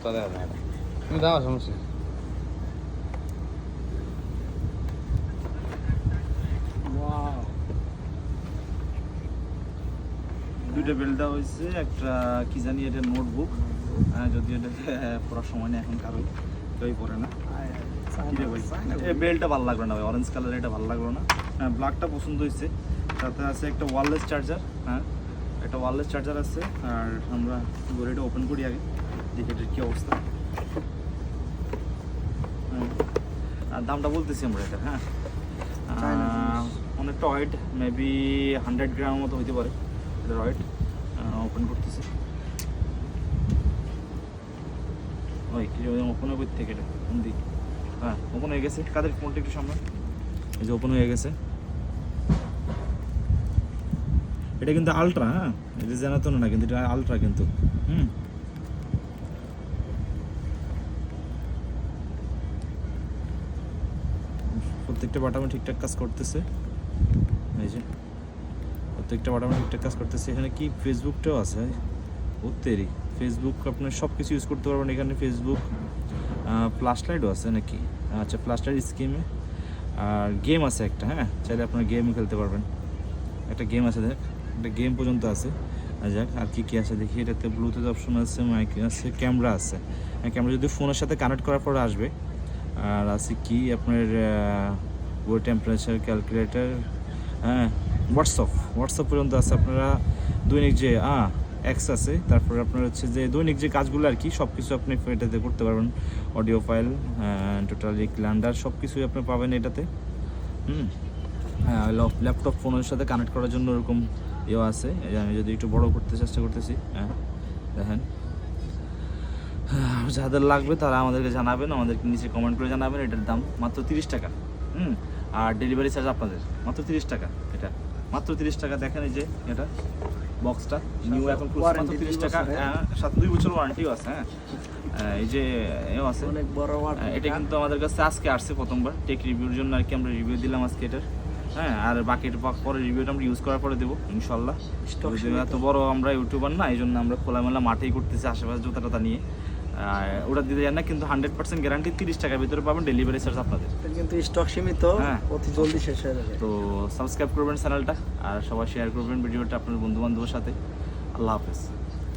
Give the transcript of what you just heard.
জুতা দেখা যায় তুমি দাও, সমস্যা দুইটা বেল্ট দেওয়া হয়েছে, একটা কি জানি এটা নোটবুক যদি এটা পড়ার সময় নেই এখন কারও কেউই পড়ে না। এই বেল্টটা ভালো লাগল না ভাই অরেঞ্জ কালার এটা ভালো লাগল না। হ্যাঁ ব্ল্যাকটা পছন্দ হয়েছে। সাথে আছে একটা ওয়ারলেস চার্জার হ্যাঁ একটা ওয়ারলেস চার্জার আছে, আর আমরা ঘড়িটা ওপেন করি আগে। দেখি কী অবস্থা। আর দামটা বলতেছি আমরা এটা হ্যাঁ? অনেকটা ওয়েট মেবি হান্ড্রেড গ্রাম মতো হইতে পারে এটা ওয়েট ওপেন করতেছি। ওই কি ওপেন করতে থেকে এটা কোন দিক? হ্যাঁ ওপেন হয়ে গেছে কাদের ফোনটা একটু সামনে? এই যে ওপেন হয়ে গেছে। এটা কিন্তু আলট্রা হ্যাঁ? এটা জানাতো না কিন্তু এটা আলট্রা কিন্তু। হুম? প্রত্যেকটা বাটামে ঠিকঠাক কাজ করতেছে। এই যে, প্রত্যেকটা বাটামে ঠিকঠাক কাজ করতেছে। এখানে কি ফেসবুকটাও আছে? তেরি। ফেসবুক আপনার সব কিছু ইউজ করতে পারবেন। এখানে ফেসবুক ফ্ল্যাশ লাইটও আছে নাকি? আচ্ছা ফ্ল্যাশ লাইট স্কিমে আর গেম আছে একটা হ্যাঁ? চাইলে আপনার গেম খেলতে পারবেন। একটা গেম আছে দেখ। একটা গেম পর্যন্ত আছে। যাক, আর কি কী আছে দেখি। এটাতে ব্লুটুথ অপশন আছে মাইক আছে ক্যামেরা আছে। ক্যামেরা যদি ফোনের সাথে কানেক্ট করার পর আসবে আর আছে কি আপনার বই টেম্পারেচার ক্যালকুলেটর হ্যাঁ হোয়াটসঅ্যাপ হোয়াটসঅ্যাপ পর্যন্ত আছে আপনারা, দৈনিক যে হ্যাঁ অ্যাক্স আছে, তারপরে আপনার হচ্ছে যে দৈনিক যে কাজগুলো আর কি সব কিছু আপনি এটাতে করতে পারবেন। অডিও ফাইল টোটালি ক্ল্যান্ডার সব কিছুই আপনি পাবেন এটাতে। হুম ল্যাপটপ ফোনের সাথে কানেক্ট করার জন্য ওরকম ইয়ে আছে। আমি যদি একটু বড় করতে চেষ্টা করতেছি হ্যাঁ দেখেন। যাদের লাগবে তারা আমাদেরকে জানাবেন আমাদেরকে নিচে কমেন্ট করে জানাবেন এটার দাম মাত্র তিরিশ টাকা। হুম? আর ডেলিভারি চার্জ আপনাদের মাত্র তিরিশ টাকা এটা। মাত্র তিরিশ টাকা দেখেন এই যে এটা বক্সটা নিউ এখন মাত্র তিরিশ টাকা হ্যাঁ সাত দুই বছর ওয়ারেন্টিও আছে হ্যাঁ। এই যে এও আছে। অনেক বড় এটা কিন্তু আমাদের কাছে আজকে আসছে প্রথমবার টেক রিভিউর জন্য আর কি আমরা রিভিউ দিলাম আজকে এটার হ্যাঁ। আর বাকিটা পা- পরে রিভিউটা আমরা ইউজ করার পরে দেবো ইনশাল্লাহ। এত বড় আমরা ইউটিউবার না এই জন্য আমরা খোলামেলা মাঠেই করতেছি আশেপাশে জুতা টাতা নিয়ে। ওটা দিতে যান না কিন্তু হান্ড্রেড পার্সেন্ট গ্যারান্টি তিরিশ টাকার ভিতরে পাবেন ডেলিভারি চার্জ আপনাদের। কিন্তু স্টক সীমিত হ্যাঁ। অতি জলদি শেষ হয়ে যাবে। তো সাবস্ক্রাইব করবেন চ্যানেলটা আর সবাই শেয়ার করবেন ভিডিওটা আপনার বন্ধু বান্ধবের সাথে। আল্লাহ হাফেজ।